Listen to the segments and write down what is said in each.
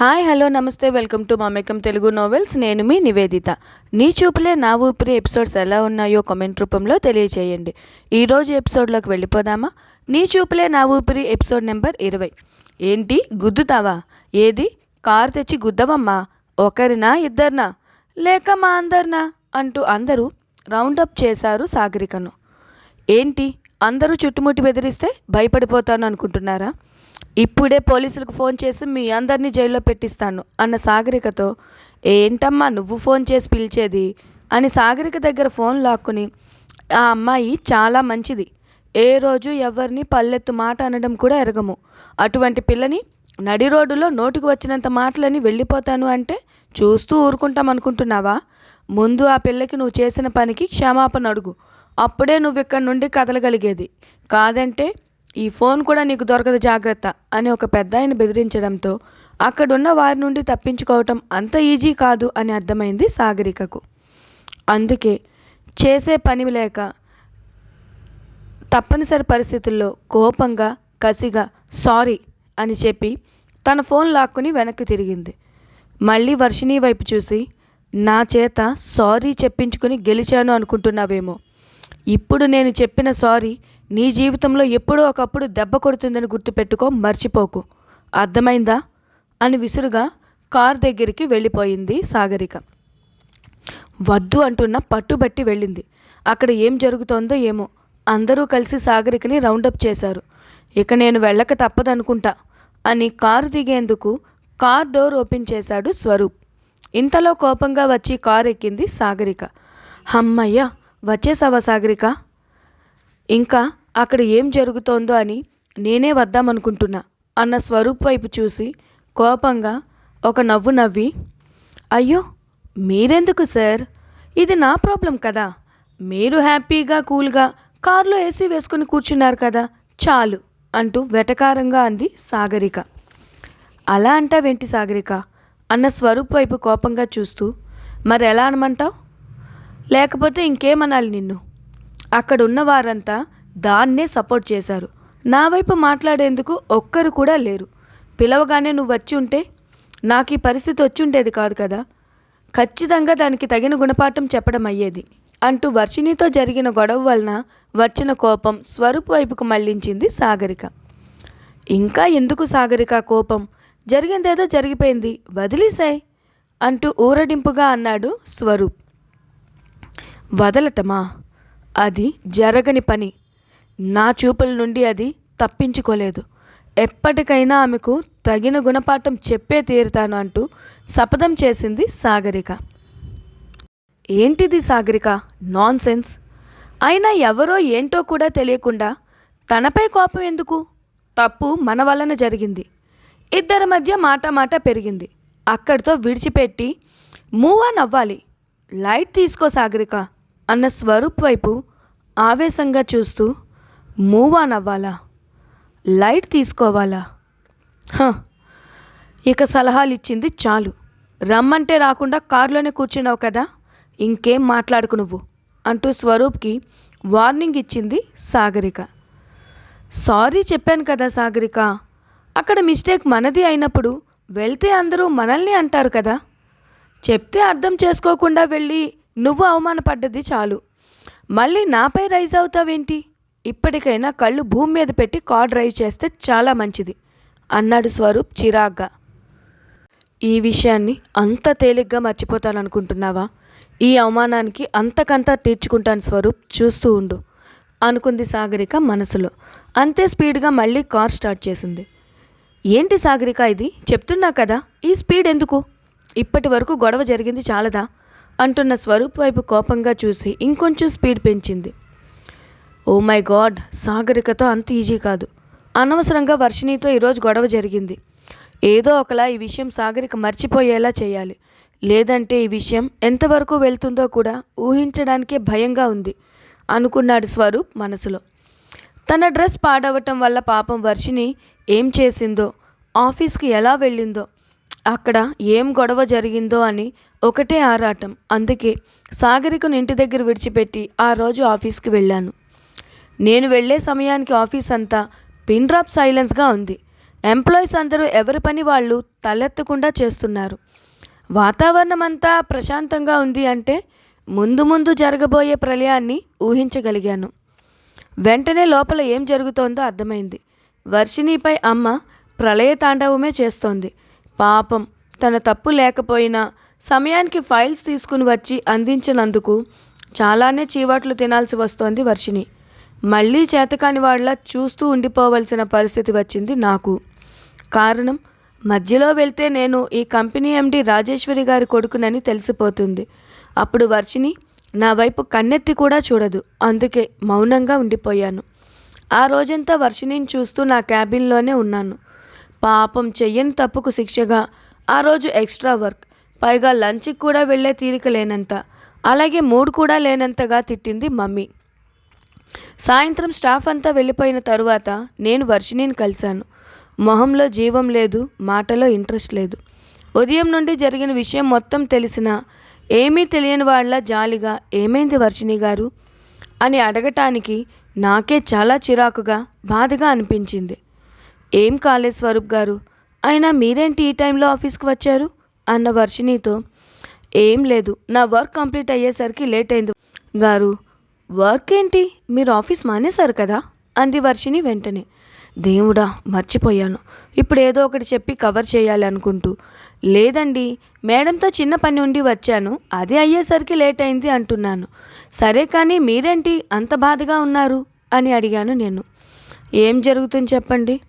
Hi hello నమస్తే welcome to Mamekam Telugu novels నేను మీ నివేదిత. నీ చూపులే నా ఊపిరి ఎపిసోడ్స్ ఎలా ఉన్నాయో కామెంట్ రూపంలో తెలియచేయండి. ఈరోజు ఎపిసోడ్లోకి వెళ్ళిపోదామా? నీ చూపులే నా ఊపిరి ఎపిసోడ్ నెంబర్ ఇరవై. ఏంటి? గుద్దుతావా? ఏది? కారు తెచ్చి గుద్దవమ్మా? ఒకరినా ఇద్దరినా? లేక మా అందరినా? అంటూ అందరూ రౌండప్ చేశారు సాగరికను. ఏంటి? అందరూ చుట్టుముట్టి బెదిరిస్తే భయపడిపోతాను అనుకుంటున్నారా? ఇప్పుడే పోలీసులకు ఫోన్ చేసి మీ అందరినీ జైల్లో పెట్టిస్తాను అన్న సాగరికతో ఏంటమ్మా నువ్వు ఫోన్ చేసి పిలిచేది? అని సాగరిక దగ్గర ఫోన్ లాక్కుని ఆ అమ్మాయి చాలా మంచిది. ఏ రోజు ఎవరిని పల్లెత్తు మాట అనడం కూడా ఎరగము. అటువంటి పిల్లని నడి రోడ్డులో నోటికి వచ్చినంత మాటలని వెళ్ళిపోతాను అంటే చూస్తూ ఊరుకుంటాం అనుకుంటున్నావా? ముందు ఆ పిల్లకి నువ్వు చేసిన పనికి క్షమాపణ అడుగు. అప్పుడే నువ్వు ఇక్కడి నుండి కదలగలిగేది. కాదంటే ఈ ఫోన్ కూడా నీకు దొరకదు జాగ్రత్త అని ఒక పెద్ద ఆయన బెదిరించడంతో అక్కడున్న వారి నుండి తప్పించుకోవటం అంత ఈజీ కాదు అని అర్థమైంది సాగరికకు. అందుకే చేసే పని లేక తప్పనిసరి పరిస్థితుల్లో కోపంగా కసిగా సారీ అని చెప్పి తన ఫోన్ లాక్కుని వెనక్కి తిరిగింది. మళ్ళీ వర్షిణి వైపు చూసి నా చేత సారీ చెప్పించుకుని గెలిచాను అనుకుంటున్నావేమో. ఇప్పుడు నేను చెప్పిన సారీ నీ జీవితంలో ఎప్పుడో ఒకప్పుడు దెబ్బ కొడుతుందని గుర్తుపెట్టుకో మర్చిపోకు. అర్థమైందా? అని విసురుగా కార్ దగ్గరికి వెళ్ళిపోయింది సాగరిక. వద్దు అంటున్న పట్టుబట్టి వెళ్ళింది. అక్కడ ఏం జరుగుతోందో ఏమో. అందరూ కలిసి సాగరికని రౌండప్ చేశారు. ఇక నేను వెళ్ళక తప్పదనుకుంటా అని కారు దిగేందుకు కార్ డోర్ ఓపెన్ చేశాడు స్వరూప్. ఇంతలో కోపంగా వచ్చి కారు ఎక్కింది సాగరిక. హమ్మయ్య వచ్చేసావా సాగరిక? ఇంకా అక్కడ ఏం జరుగుతోందో అని నేనే వద్దామనుకుంటున్నా అన్న స్వరూప్ వైపు చూసి కోపంగా ఒక నవ్వు నవ్వి అయ్యో మీరెందుకు సార్? ఇది నా ప్రాబ్లం కదా. మీరు హ్యాపీగా కూల్గా కారులో ఏసీ వేసుకుని కూర్చున్నారు కదా చాలు అంటూ వెటకారంగా అంది సాగరిక. అలా అంటావేంటి సాగరిక? అన్న స్వరూప్ వైపు కోపంగా చూస్తూ మరి ఎలా అనమంటావు? లేకపోతే ఇంకేమనాలి నిన్ను? అక్కడున్న వారంతా దాన్నే సపోర్ట్ చేశారు. నా వైపు మాట్లాడేందుకు ఒక్కరు కూడా లేరు. పిలవగానే నువ్వు వచ్చి ఉంటే నాకు ఈ పరిస్థితి వచ్చి ఉండేది కాదు కదా. ఖచ్చితంగా దానికి తగిన గుణపాఠం చెప్పడం అయ్యేది. అంటూ వర్షిణితో జరిగిన గొడవ వలన వచ్చిన కోపం స్వరూప్ వైపుకు మళ్ళించింది సాగరిక. ఇంకా ఎందుకు సాగరిక కోపం? జరిగిందేదో జరిగిపోయింది. వదిలేసాయి! అంటూ ఊరడింపుగా అన్నాడు స్వరూప్. వదలటమా? అది జరగని పని. నా చూపుల నుండి అది తప్పించుకోలేదు. ఎప్పటికైనా ఆమెకు తగిన గుణపాఠం చెప్పే తీరుతాను అంటూ శపథం చేసింది సాగరిక. ఏంటిది సాగరిక? నాన్ సెన్స్ అయినా ఎవరో ఏంటో కూడా తెలియకుండా తనపై కోపం ఎందుకు? తప్పు మన వలన జరిగింది. ఇద్దరి మధ్య మాట మాట పెరిగింది. అక్కడితో విడిచిపెట్టి మూవ్ ఆన్ అవ్వాలి. లైట్ తీసుకో సాగరిక అన్న స్వరూప్ వైపు ఆవేశంగా చూస్తూ మూవ్ ఆన్ అవ్వాలా? లైట్ తీసుకోవాలా? ఇక సలహాలు ఇచ్చింది చాలు. రమ్మంటే రాకుండా కారులోనే కూర్చున్నావు కదా? ఇంకేం మాట్లాడుకు నువ్వు? అంటూ స్వరూప్కి వార్నింగ్ ఇచ్చింది సాగరిక. సారీ చెప్పాను కదా సాగరిక. అక్కడ మిస్టేక్ మనది అయినప్పుడు వెళ్తే అందరూ మనల్ని అంటారు కదా? చెప్తే అర్థం చేసుకోకుండా వెళ్ళి నువ్వు అవమానపడ్డది చాలు. మళ్ళీ నాపై రైజ్ అవుతావేంటి? ఇప్పటికైనా కళ్ళు భూమి మీద పెట్టి కార్ డ్రైవ్ చేస్తే చాలా మంచిది అన్నాడు స్వరూప్ చిరాగ్గా. ఈ విషయాన్ని అంత తేలిగ్గా మర్చిపోతాననుకుంటున్నావా? ఈ అవమానానికి అంతకంతా తీర్చుకుంటాను స్వరూప్ చూస్తూ ఉండు అనుకుంది సాగరిక మనసులో. అంతే స్పీడ్గా మళ్ళీ కార్ స్టార్ట్ చేసింది. ఏంటి సాగరిక ఇది? చెప్తున్నా కదా ఈ స్పీడ్ ఎందుకు? ఇప్పటి వరకు గొడవ జరిగింది చాలదా? అంటున్న స్వరూప్ వైపు కోపంగా చూసి ఇంకొంచెం స్పీడ్ పెంచింది. ఓ మై గాడ్ సాగరికతో అంత ఈజీ కాదు. అనవసరంగా వర్షిణితో ఈరోజు గొడవ జరిగింది. ఏదో ఒకలా ఈ విషయం సాగరిక మర్చిపోయేలా చేయాలి. లేదంటే ఈ విషయం ఎంతవరకు వెళ్తుందో కూడా ఊహించడానికే భయంగా ఉంది అనుకున్నాడు స్వరూప్ మనసులో. తన డ్రెస్ పాడవటం వల్ల పాపం వర్షిని ఏం చేసిందో ఆఫీస్కి ఎలా వెళ్ళిందో అక్కడ ఏం గొడవ జరిగిందో అని ఒకటే ఆరాటం. అందుకే సాగరికను ఇంటి దగ్గర విడిచిపెట్టి ఆ రోజు ఆఫీస్కి వెళ్ళాను. నేను వెళ్ళే సమయానికి ఆఫీస్ అంతా పిన్ డ్రాప్ సైలెన్స్గా ఉంది. ఎంప్లాయీస్ అందరూ ఎవరి పని వాళ్ళు తలెత్తకుండా చేస్తున్నారు. వాతావరణం అంతా ప్రశాంతంగా ఉంది అంటే ముందు ముందు జరగబోయే ప్రళయాన్ని ఊహించగలిగాను. వెంటనే లోపల ఏం జరుగుతోందో అర్థమైంది. వర్షిణిపై అమ్మ ప్రళయ తాండవమే చేస్తోంది. పాపం తన తప్పు లేకపోయినా సమయానికి ఫైల్స్ తీసుకుని వచ్చి అందించినందుకు చాలానే చీవాట్లు తినాల్సి వస్తోంది వర్షిణి. మళ్ళీ చేతకాని వాళ్ళ చూస్తూ ఉండిపోవలసిన పరిస్థితి వచ్చింది నాకు. కారణం మధ్యలో వెళ్తే నేను ఈ కంపెనీ ఎండి రాజేశ్వరి గారి కొడుకునని తెలిసిపోతుంది. అప్పుడు వర్షిని నా వైపు కన్నెత్తి కూడా చూడదు. అందుకే మౌనంగా ఉండిపోయాను. ఆ రోజంతా వర్షిణిని చూస్తూ నా క్యాబిన్లోనే ఉన్నాను. పాపం చెయ్యని తప్పుకు శిక్షగా ఆ రోజు ఎక్స్ట్రా వర్క్ పైగా లంచ్కి కూడా వెళ్ళే తీరిక లేనంత. అలాగే మూడు కూడా లేనంతగా తిట్టింది మమ్మీ. సాయంత్రం స్టాఫ్ అంతా వెళ్ళిపోయిన తరువాత నేను వర్షిణిని కలిశాను. మొహంలో జీవం లేదు మాటలో ఇంట్రెస్ట్ లేదు. ఉదయం నుండి జరిగిన విషయం మొత్తం తెలిసిన ఏమీ తెలియని వాళ్ళ జాలిగా ఏమైంది వర్షిణి గారు అని అడగటానికి నాకే చాలా చిరాకుగా బాధగా అనిపించింది. ఏం కాలే స్వరూప్ గారు? అయినా మీరేంటి ఈ టైంలో ఆఫీస్కి వచ్చారు అన్న వర్షిణితో. ఏం లేదు నా వర్క్ కంప్లీట్ అయ్యేసరికి లేట్ అయింది గారు. వర్క్ ఏంటి? మీరు ఆఫీస్ మానేశారు కదా? అంది వర్షిని వెంటనే. దేవుడా మర్చిపోయాను. ఇప్పుడు ఏదో ఒకటి చెప్పి కవర్ చేయాలి అనుకుంటూ. లేదండి మేడంతో చిన్న పని ఉండి వచ్చాను. అదే అయ్యేసరికి లేట్ అయింది అంటున్నాను. సరే కానీ మీరేంటి? అంత బాధగా ఉన్నారు? అని అడిగాను నేను. ఏం జరుగుతుంది చెప్పండి?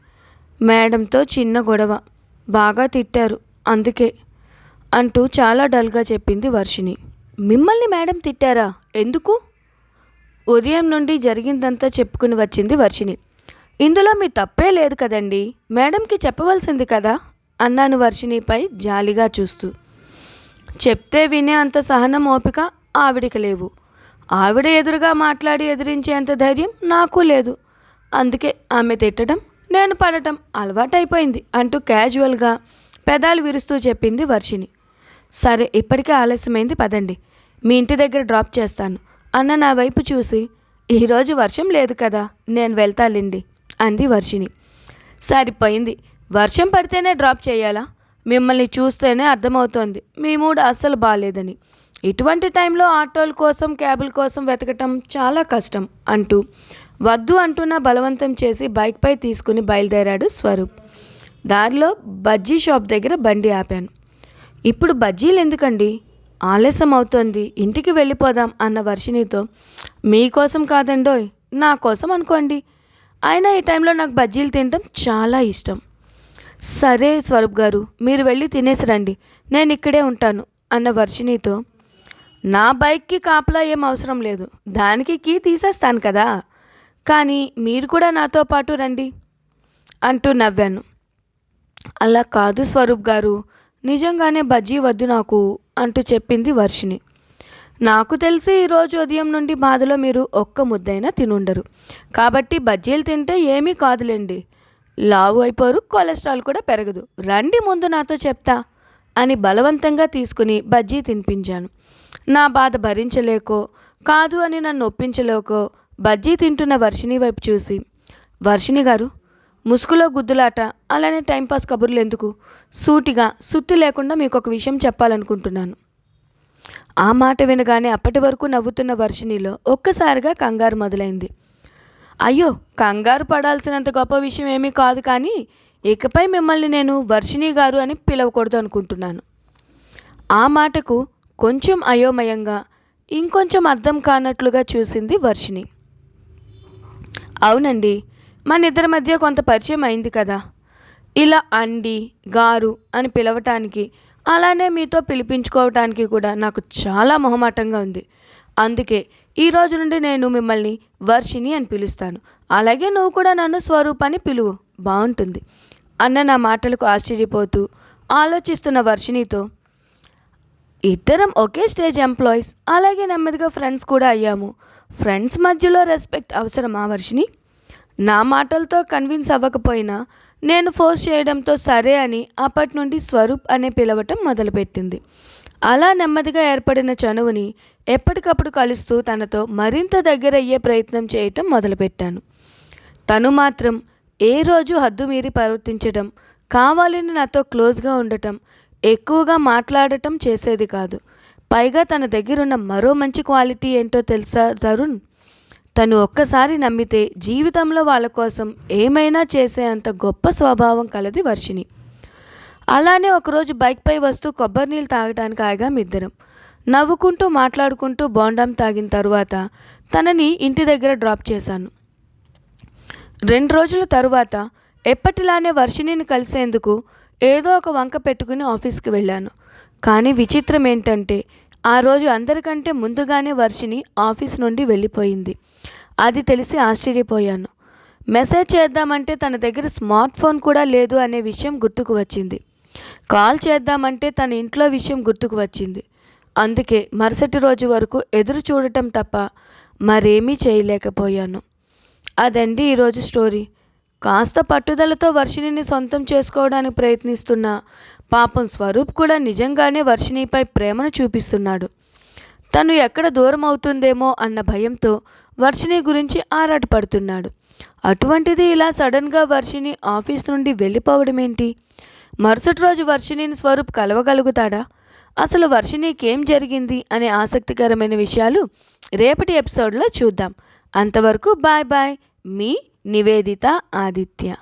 మేడంతో చిన్న గొడవ. బాగా తిట్టారు. అందుకే అంటూ చాలా డల్గా చెప్పింది వర్షిని మిమ్మల్ని మేడం తిట్టారా? ఎందుకు? ఉదయం నుండి జరిగిందంతా చెప్పుకుని వచ్చింది వర్షిని ఇందులో మీ తప్పే లేదు కదండి. మేడంకి చెప్పవలసింది కదా? అన్నాను వర్షినిపై జాలిగా చూస్తూ. చెప్తే వినే అంత సహనం ఓపిక ఆవిడికి లేవు. ఆవిడ ఎదురుగా మాట్లాడి ఎదిరించేంత ధైర్యం నాకు లేదు. అందుకే ఆమె తిట్టడం నేను పడటం అలవాటైపోయింది అంటూ క్యాజువల్గా పెదాలు విరుస్తూ చెప్పింది వర్షిని సరే ఇప్పటికే ఆలస్యమైంది పదండి. మీ ఇంటి దగ్గర డ్రాప్ చేస్తాను. అన్న నా వైపు చూసి ఈరోజు వర్షం లేదు కదా నేను వెళ్తాలేండి అంది వర్షిని సరిపోయింది. వర్షం పడితేనే డ్రాప్ చేయాలా? మిమ్మల్ని చూస్తేనే అర్థమవుతోంది. మీ మూడు అస్సలు బాగాలేదని ఇటువంటి టైంలో ఆటోల కోసం క్యాబుల కోసం వెతకటం చాలా కష్టం అంటూ వద్దు అంటున్న బలవంతం చేసి బైక్పై తీసుకుని బయలుదేరాడు స్వరూప్. దారిలో బజ్జీ షాప్ దగ్గర బండి ఆపాను. ఇప్పుడు బజ్జీలు ఎందుకండి? ఆలస్యం అవుతోంది ఇంటికి వెళ్ళిపోదాం అన్న వర్షినితో మీకోసం కాదండోయ్ నా కోసం అనుకోండి. అయినా ఈ టైంలో నాకు బజ్జీలు తినడం చాలా ఇష్టం. సరే స్వరూప్ గారు మీరు వెళ్ళి తినేసి రండి. నేను ఇక్కడే ఉంటాను అన్న వర్షినితో నా బైక్కి కాపలా ఏం అవసరం లేదు. దానికి కీ తీసేస్తాను కదా. కానీ మీరు కూడా నాతో పాటు రండి అంటూ నవ్వాను. అలా కాదు స్వరూప్ గారు. నిజంగానే బజ్జీ వద్దు నాకు అంటూ చెప్పింది వర్షిణి. నాకు తెలిసి ఈరోజు ఉదయం నుండి బాధలో మీరు ఒక్క ముద్దైనా తినుండరు. కాబట్టి బజ్జీలు తింటే ఏమీ కాదులేండి. లావు అయిపోరు కొలెస్ట్రాల్ కూడా పెరగదు. రండి ముందు నాతో చెప్తా అని బలవంతంగా తీసుకుని బజ్జీ తినిపించాను. నా బాధ భరించలేకో కాదు అని నన్ను ఒప్పించలేకో బజ్జీ తింటున్న వర్షిణి వైపు చూసి వర్షిణి గారు ముసుగులో గుద్దులాట అలానే టైంపాస్ కబుర్లు ఎందుకు? సూటిగా సుత్తి లేకుండా మీకు ఒక విషయం చెప్పాలనుకుంటున్నాను. ఆ మాట వినగానే అప్పటి వరకు నవ్వుతున్న వర్షినిలో ఒక్కసారిగా కంగారు మొదలైంది. అయ్యో కంగారు పడాల్సినంత గొప్ప విషయం ఏమీ కాదు కానీ ఇకపై మిమ్మల్ని నేను వర్షిణి గారు అని పిలవకూడదు అనుకుంటున్నాను. ఆ మాటకు కొంచెం అయోమయంగా ఇంకొంచెం అర్థం కానట్లుగా చూసింది వర్షిణి. అవునండి మన ఇద్దరి మధ్య కొంత పరిచయం అయింది కదా. ఇలా అండి గారు అని పిలవటానికి అలానే మీతో పిలిపించుకోవటానికి కూడా నాకు చాలా మొహమాటంగా ఉంది. అందుకే ఈ రోజు నుండి నేను మిమ్మల్ని వర్షిని అని పిలుస్తాను. అలాగే నువ్వు కూడా నన్ను స్వరూపాన్ని పిలువు. బాగుంటుంది అన్న నా మాటలకు ఆశ్చర్యపోతూ ఆలోచిస్తున్న వర్షినితో ఇద్దరం ఒకే స్టేజ్ ఎంప్లాయీస్ అలాగే నెమ్మదిగా ఫ్రెండ్స్ కూడా అయ్యాము. ఫ్రెండ్స్ మధ్యలో రెస్పెక్ట్ అవసరమా వర్షిని నా మాటలతో కన్విన్స్ అవ్వకపోయినా నేను ఫోర్స్ చేయడంతో సరే అని అప్పటి నుండి స్వరూప్ అనే పిలవటం మొదలుపెట్టింది. అలా నెమ్మదిగా ఏర్పడిన చనువుని ఎప్పటికప్పుడు కలుస్తూ తనతో మరింత దగ్గరయ్యే ప్రయత్నం చేయటం మొదలుపెట్టాను. తను మాత్రం ఏ రోజు హద్దు మీరి ప్రవర్తించడం కావాలని నాతో క్లోజ్గా ఉండటం ఎక్కువగా మాట్లాడటం చేసేది కాదు. పైగా తన దగ్గరున్న మరో మంచి క్వాలిటీ ఏంటో తెలుసా తరుణ్? తను ఒక్కసారి నమ్మితే జీవితంలో వాళ్ళ కోసం ఏమైనా చేసే అంత గొప్ప స్వభావం కలది వర్షిని అలానే ఒకరోజు బైక్పై వస్తూ కొబ్బరి నీళ్ళు తాగడానికి ఆగాం ఇద్దరం. నవ్వుకుంటూ మాట్లాడుకుంటూ బోండాం తాగిన తరువాత తనని ఇంటి దగ్గర డ్రాప్ చేశాను. రెండు రోజుల తరువాత ఎప్పటిలానే వర్షిణిని కలిసేందుకు ఏదో ఒక వంక పెట్టుకుని ఆఫీస్కి వెళ్ళాను. కానీ విచిత్రం ఏంటంటే ఆ రోజు అందరికంటే ముందుగానే వర్షిని ఆఫీస్ నుండి వెళ్ళిపోయింది. అది తెలిసి ఆశ్చర్యపోయాను. మెసేజ్ చేద్దామంటే తన దగ్గర స్మార్ట్ ఫోన్ కూడా లేదు అనే విషయం గుర్తుకు వచ్చింది. కాల్ చేద్దామంటే తన ఇంట్లో విషయం గుర్తుకు వచ్చింది. అందుకే మరుసటి రోజు వరకు ఎదురు చూడటం తప్ప మరేమీ చేయలేకపోయాను. అదండి ఈరోజు స్టోరీ. కాస్త పట్టుదలతో వర్షిణిని సొంతం చేసుకోవడానికి ప్రయత్నిస్తున్న పాపం స్వరూప్ కూడా నిజంగానే వర్షిణిపై ప్రేమను చూపిస్తున్నాడు. తను ఎక్కడ దూరం అవుతుందేమో అన్న భయంతో వర్షిణి గురించి ఆరాటపడుతున్నాడు. అటువంటిది ఇలా సడన్గా వర్షిణి ఆఫీస్ నుండి వెళ్ళిపోవడం ఏంటి మరుసటి రోజు వర్షిణిని స్వరూప్ కలవగలుగుతాడా? అసలు వర్షిణికి ఏం జరిగింది అనే ఆసక్తికరమైన విషయాలు రేపటి ఎపిసోడ్లో చూద్దాం. అంతవరకు బాయ్ బాయ్. మీ నివేదిత ఆదిత్య.